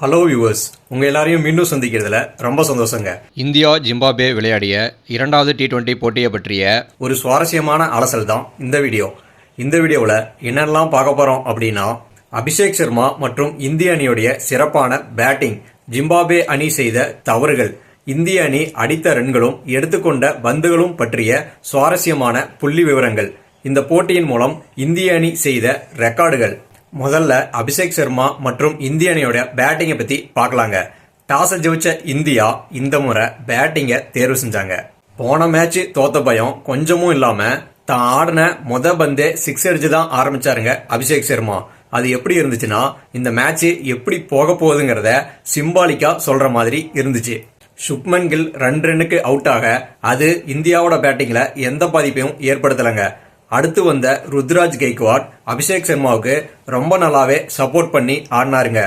Hello viewers உங்க எல்லாரையும் மீண்டும் சந்திக்கிறதுல ரொம்ப சந்தோஷங்க. இந்தியா ஜிம்பாப்வே விளையாடிய இரண்டாவது டி டுவெண்டி போட்டியை பற்றிய ஒரு சுவாரஸ்யமான அலசல் தான் இந்த வீடியோ. இந்த வீடியோவில் என்னெல்லாம் பார்க்க போறோம் அப்படின்னா அபிஷேக் சர்மா மற்றும் இந்திய அணியுடைய சிறப்பான பேட்டிங் ஜிம்பாப்வே அணி செய்த தவறுகள் இந்திய அணி அடித்த ரன்களும் எடுத்துக்கொண்ட பந்துகளும் பற்றிய சுவாரஸ்யமான புள்ளி விவரங்கள். இந்த போட்டியின் மூலம் இந்திய அணி செய்த ரெக்கார்டுகள் முதல்ல அபிஷேக் சர்மா மற்றும் இந்திய அணியோட பேட்டிங்கை பத்தி பார்க்கலாங்க. டாஸை ஜெயிச்ச இந்தியா இந்த முறை பேட்டிங்கை தேர்வு செஞ்சாங்க. போன மேட்ச் தோத்த பயம் கொஞ்சமும் இல்லாம தான் ஆடின முத பந்தே சிக்ஸ் அடிச்சு தான் ஆரம்பிச்சாருங்க அபிஷேக் சர்மா. அது எப்படி இருந்துச்சுன்னா இந்த மேட்ச் எப்படி போக போகுதுங்கிறத சிம்பாலிக்கா சொல்ற மாதிரி இருந்துச்சு. சுப்மன் கில் ரன் ரன்னுக்கு அவுட் ஆக அது இந்தியாவோட பேட்டிங்ல எந்த பாதிப்பையும் ஏற்படுத்தலைங்க. அடுத்து வந்த ருத்ராஜ் கெய்க்வாட் அபிஷேக் சர்மாவுக்கு ரொம்ப நல்லாவே சப்போர்ட் பண்ணி ஆடினாருங்க.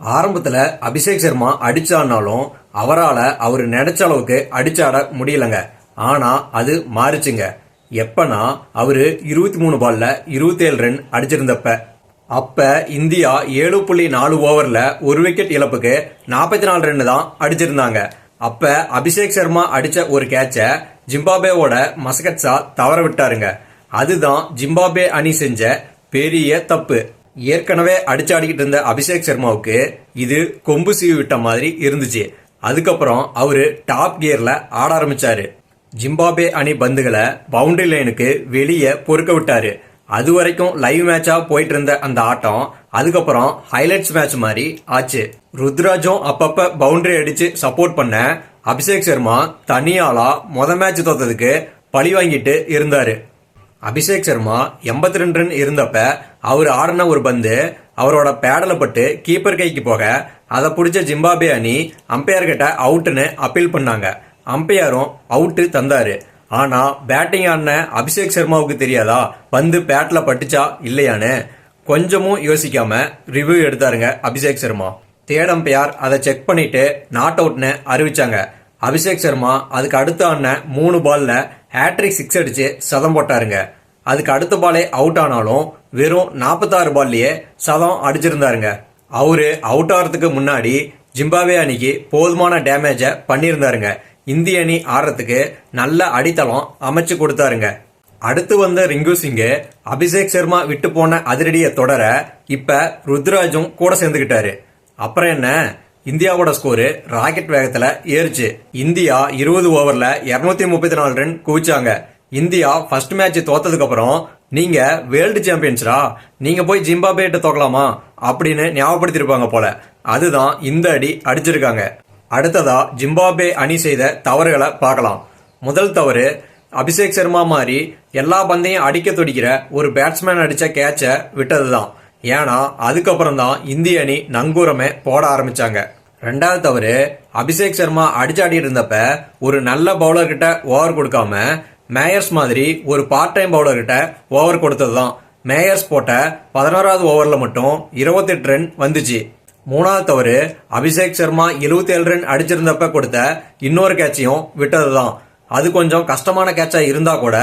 ஆரம்பத்தில் அபிஷேக் சர்மா அடிச்சாடினாலும் அவரால் அவர் நினைச்ச அளவுக்கு அடிச்சாட முடியலங்க. ஆனால் அது மாறிச்சுங்க. எப்பனா அவர் இருபத்தி மூணு பால்ல இருபத்தேழு ரன் அடிச்சிருந்தப்ப. அப்ப இந்தியா ஏழு புள்ளி நாலு ஓவரில் ஒரு விக்கெட் இழப்புக்கு நாற்பத்தி நாலு ரன் தான் அடிச்சிருந்தாங்க. அப்ப அபிஷேக் சர்மா அடிச்ச ஒரு கேட்சை ஜிம்பாபேவோட மஸ்கட்ஸா தவற விட்டாருங்க. அதுதான் ஜிம்பாபே அணி செஞ்ச பெரிய தப்பு. ஏற்கனவே அடிச்சாடிக்கிட்டு இருந்த அபிஷேக் சர்மாவுக்கு இது கொம்பு சீவி விட்ட மாதிரி இருந்துச்சு. அதுக்கப்புறம் அவரு டாப் கியர்ல ஆட ஆரம்பிச்சாரு. ஜிம்பாபே அணி பந்துகளை பவுண்டரி லைனுக்கு வெளியே பொறுக்க விட்டாரு. அது வரைக்கும் லைவ் மேட்சா போயிட்டு இருந்த அந்த ஆட்டம் அதுக்கப்புறம் ஹைலைட்ஸ் மேட்ச் மாதிரி ஆச்சு. ருத்ராஜும் அப்பப்ப பவுண்டரி அடிச்சு சப்போர்ட் பண்ண அபிஷேக் சர்மா தனியாலா மொத மேட்ச் தோத்ததுக்கு பழி வாங்கிட்டு இருந்தாரு. அபிஷேக் சர்மா எண்பத்தி ரெண்டு ரன் இருந்தப்ப அவர் ஆடின ஒரு பந்து அவரோட பேடல பட்டு கீப்பர் கைக்கு போக அதை பிடிச்ச ஜிம்பாபே அணி அம்பையர் கிட்ட அவுட்டுன்னு அப்பீல் பண்ணாங்க. அம்பையரும் அவுட்டு தந்தாரு. ஆனா பேட்டிங் ஆடின அபிஷேக் சர்மாவுக்கு தெரியாதா? பந்து பேட்டில் பட்டுச்சா? இல்லையான்னு கொஞ்சமும் யோசிக்காம ரிவ்யூ எடுத்தாருங்க அபிஷேக் சர்மா. தேடம்பையார் அம்பையார் அதை செக் பண்ணிட்டு நாட் அவுட்னு அறிவிச்சாங்க. அபிஷேக் சர்மா அதுக்கு அடுத்த அண்ணன் மூணு பால்ல ஹேட்ரிக் சிக்ஸ் அடித்து சதம் போட்டாருங்க. அதுக்கு அடுத்த பாலே அவுட் ஆனாலும் வெறும் நாற்பத்தாறு பால்லையே சதம் அடிச்சிருந்தாருங்க. அவரு அவுட் ஆகிறதுக்கு முன்னாடி ஜிம்பாவே அணிக்கு போதுமான டேமேஜை பண்ணியிருந்தாருங்க. இந்திய அணி ஆடுறதுக்கு நல்ல அடித்தளம் அமைச்சு கொடுத்தாருங்க. அடுத்து வந்த ரிங்கு சிங்கு அபிஷேக் சர்மா விட்டு போன அதிரடியை தொடர இப்ப ருத்ராஜும் கூட சேர்ந்துக்கிட்டாரு அப்புறம் என்ன? இந்தியாவோட ஸ்கோரு ராக்கெட் வேகத்துல ஏறுச்சு. இந்தியா இருபது ஓவர்ல இருநூத்தி முப்பத்தி நாலு ரன் குவிச்சாங்க. இந்தியா ஃபர்ஸ்ட் மேட்ச் தோத்ததுக்கு அப்புறம் நீங்க வேர்ல்டு சாம்பியன்ஸ்ரா நீங்க போய் ஜிம்பாபேட்ட தோக்கலாமா? அப்படின்னு ஞாபகப்படுத்திருப்பாங்க போல. அதுதான் இந்த அடி அடிச்சிருக்காங்க. அடுத்ததா ஜிம்பாபே அணி செய்த தவறுகளை பார்க்கலாம். முதல் தவறு அபிஷேக் சர்மா மாதிரி எல்லா பந்தையும் அடிக்க துடிக்கிற ஒரு பேட்ஸ்மேன் அடிச்ச கேட்சை விட்டதுதான். ஏன்னா அதுக்கப்புறம் தான் இந்திய அணி நங்கூரமே போட ஆரம்பிச்சாங்க. ரெண்டாவது தவறு அபிஷேக் சர்மா அடிச்சாடிட்டு இருந்தப்ப ஒரு நல்ல பவுலர் கிட்ட ஓவர் கொடுக்காம மேயர்ஸ் மாதிரி ஒரு பார்ட் டைம் பவுலர் கிட்ட ஓவர் கொடுத்ததுதான். மேயர்ஸ் போட்ட பதினோராவது ஓவரில் மட்டும் இருபத்தெட்டு ரன் வந்துச்சு. மூணாவது தவறு அபிஷேக் சர்மா 77 ரன் அடிச்சிருந்தப்ப கொடுத்த இன்னொரு கேட்சையும் விட்டது தான் அது கொஞ்சம் கஷ்டமான கேட்சாக இருந்தால் கூட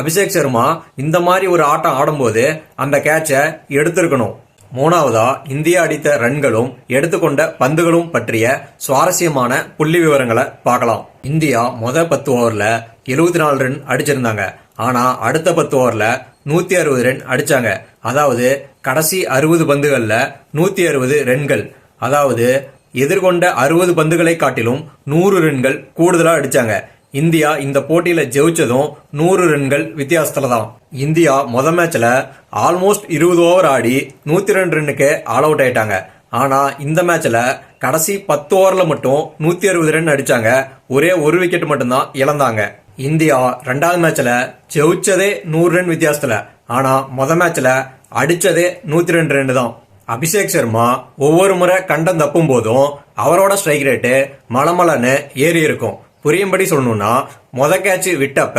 அபிஷேக் சர்மா இந்த மாதிரி ஒரு ஆட்டம் ஆடும்போது அந்த கேட்சை எடுத்திருக்கணும். மூணாவதா இந்தியா அடித்த ரன்களும் எடுத்துக்கொண்ட பந்துகளும் பற்றிய சுவாரஸ்யமான புள்ளி விவரங்களை பார்க்கலாம். இந்தியா மொத பத்து ஓவர்ல எழுபத்தி நாலு ரன் அடிச்சிருந்தாங்க. ஆனா அடுத்த பத்து ஓவர்ல நூத்தி அறுபது ரன் அடிச்சாங்க. அதாவது கடைசி அறுபது பந்துகள்ல நூத்தி அறுபது ரன்கள். அதாவது எதிர்கொண்ட அறுபது பந்துகளை காட்டிலும் நூறு ரன்கள் கூடுதலா அடிச்சாங்க. இந்தியா இந்த போட்டியில ஜெயிச்சதும் நூறு ரன்கள் வித்தியாசத்துல தான் இந்தியா முத மேட்ச்ல ஆல்மோஸ்ட் இருபது ஓவர் ஆடி நூத்தி ரெண்டு ரன்னுக்கு ஆல் அவுட் ஆயிட்டாங்க. ஆனா இந்த மேட்ச்ல கடைசி பத்து ஓவர்ல மட்டும் நூத்தி அறுபது ரன் அடிச்சாங்க. ஒரே ஒரு விக்கெட் மட்டும்தான் இழந்தாங்க. இந்தியா ரெண்டாவது மேட்ச்ல ஜெயிச்சதே நூறு ரன் வித்தியாசத்துல. ஆனா மொத மேட்ச்ல அடிச்சதே நூத்தி ரெண்டு ரன் தான். அபிஷேக் சர்மா ஒவ்வொரு முறை கண்டம் தப்பும் போதும் அவரோட ஸ்ட்ரைக் ரேட்டு மலமலன்னு ஏறி இருக்கும். புரியும்படி சொல்லணும்னா மொத கேட்ச் விட்டப்ப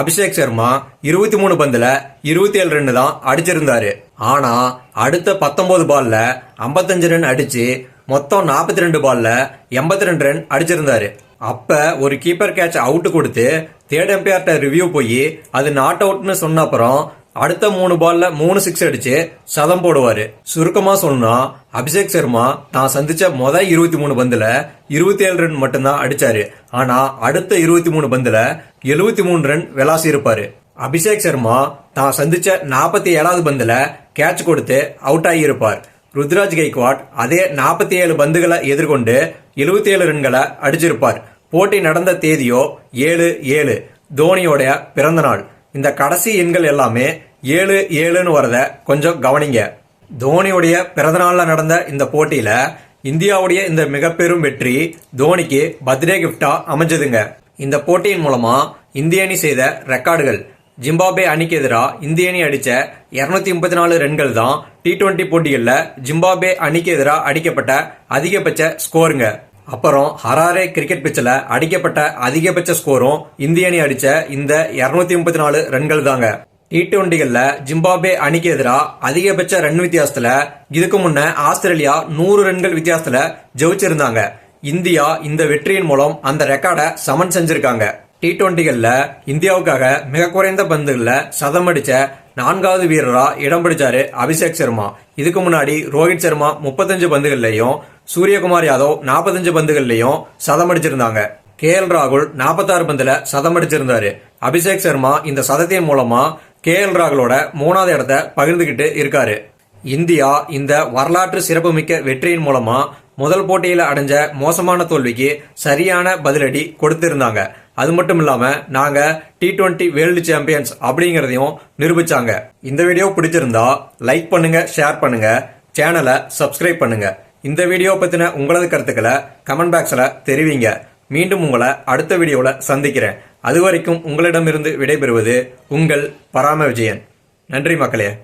அபிஷேக் சர்மா இருபத்தி மூணு பந்துல இருபத்தி ஏழு ரன் தான் அடிச்சிருந்தாரு. ஆனா அடுத்த பத்தொன்பது பால்ல 55 ரன் அடிச்சு மொத்தம் நாற்பத்தி ரெண்டு பால்ல எண்பத்தி ரெண்டு ரன் அடிச்சிருந்தாரு. அப்ப ஒரு கீப்பர் கேட்ச் அவுட் கொடுத்து தேர்ட் எம்பையர்ட்ட ரிவ்யூ போய் அது நாட் அவுட்னு சொன்ன அப்புறம் அடுத்த மூணு பால்ல மூணு சிக்ஸ் அடிச்சு சதம் போடுவாரு. சுருக்கமா சொன்னா அபிஷேக் சர்மா தான் சந்திச்ச மொதல் இருபத்தி மூணு பந்துல இருபத்தி ஏழு ரன் மட்டும்தான் அடிச்சாரு. ஆனா அடுத்த இருபத்தி மூணு பந்துல எழுபத்தி மூணு ரன் விளாசி இருப்பாரு. அபிஷேக் சர்மா தான் சந்திச்ச நாற்பத்தி ஏழாவது பந்துல கேட்ச் கொடுத்து அவுட் ஆகியிருப்பார் ருத்ராஜ் கைக்வாட் அதே நாற்பத்தி ஏழு பந்துகளை எதிர்கொண்டு எழுபத்தி ஏழு ரன்களை அடிச்சிருப்பார். போட்டி நடந்த தேதியோ ஏழு ஏழு தோனியோடைய பிறந்த நாள் இந்த கடைசி எண்கள் எல்லாமே ஏழு ஏழுன்னு வரத கொஞ்சம் கவனிங்க. தோனியுடைய பிறந்தநாளில் நடந்த இந்த போட்டியில் இந்தியாவுடைய இந்த மிகப்பெரும் வெற்றி தோனிக்கு பர்த்டே கிஃப்டாக அமைஞ்சதுங்க. இந்த போட்டியின் மூலமாக இந்திய அணி செய்த ரெக்கார்டுகள். ஜிம்பாபே அணிக்கு எதிராக இந்திய அணி அடித்த இரநூத்தி முப்பத்தி நாலு ரன்கள் தான் டி டுவெண்ட்டி போட்டிகளில் ஜிம்பாபே அணிக்கு எதிராக அடிக்கப்பட்ட அதிகபட்ச ஸ்கோருங்க. அப்புறம் ஹராரே கிரிக்கெட் பிச்சில் அடிக்கப்பட்ட அதிகபட்ச ஸ்கோரும் இந்திய அணி அடித்த இந்த 234 முப்பத்தி நாலு ரன்கள் தாங்க. டி டுவெண்ட்டிகள்ல ஜிம்பாபே அணிக்கு எதிராக அதிகபட்ச ரன் வித்தியாசத்துல இதுக்கு முன்ன ஆஸ்திரேலியா நூறு ரன்கள் வித்தியாசத்துல ஜெயிச்சிருந்தாங்க. இந்தியா இந்த வெற்றியின் மூலம் அந்த ரெக்கார்டை சமன் செஞ்சிருக்காங்க. டி டுவெண்ட்டிகள்ல இந்தியாவுக்காக மிக குறைந்த பந்துகள்ல சதம் அடிச்ச நான்காவது வீரரா இடம் பிடிச்சாரு அபிஷேக் சர்மா. இதுக்கு முன்னாடி ரோஹித் சர்மா முப்பத்தஞ்சு பந்துகள்லயும் சூரியகுமார் யாதவ் நாற்பத்தஞ்சு பந்துகள்லயும் சதம் அடிச்சிருந்தாங்க. கே எல் ராகுல் நாற்பத்தாறு பந்துல சதம் அடிச்சிருந்தாரு. அபிஷேக் சர்மா இந்த சதத்தின் மூலமா கே எல் ராகுலோட மூணாவது இடத்த பகிர்ந்துக்கிட்டு இருக்காரு. இந்தியா இந்த வரலாற்று சிறப்புமிக்க வெற்றியின் மூலமா முதல் போட்டியில் அடைஞ்ச மோசமான தோல்விக்கு சரியான பதிலடி கொடுத்திருந்தாங்க. அது மட்டும் இல்லாம நாங்க டி டுவெண்ட்டி வேர்ல்டு சாம்பியன்ஸ் அப்படிங்கறதையும் நிரூபிச்சாங்க. இந்த வீடியோ பிடிச்சிருந்தா லைக் பண்ணுங்க ஷேர் பண்ணுங்க சேனலை சப்ஸ்கிரைப் பண்ணுங்க. இந்த வீடியோ பத்தின உங்களது கருத்துக்களை கமெண்ட் பாக்ஸ்ல தெரிவிங்க. மீண்டும் உங்களை அடுத்த வீடியோல சந்திக்கிறேன். அதுவரைக்கும் உங்களிடமிருந்து விடைபெறுவது உங்கள் பராம விஜயன். நன்றி மக்களே.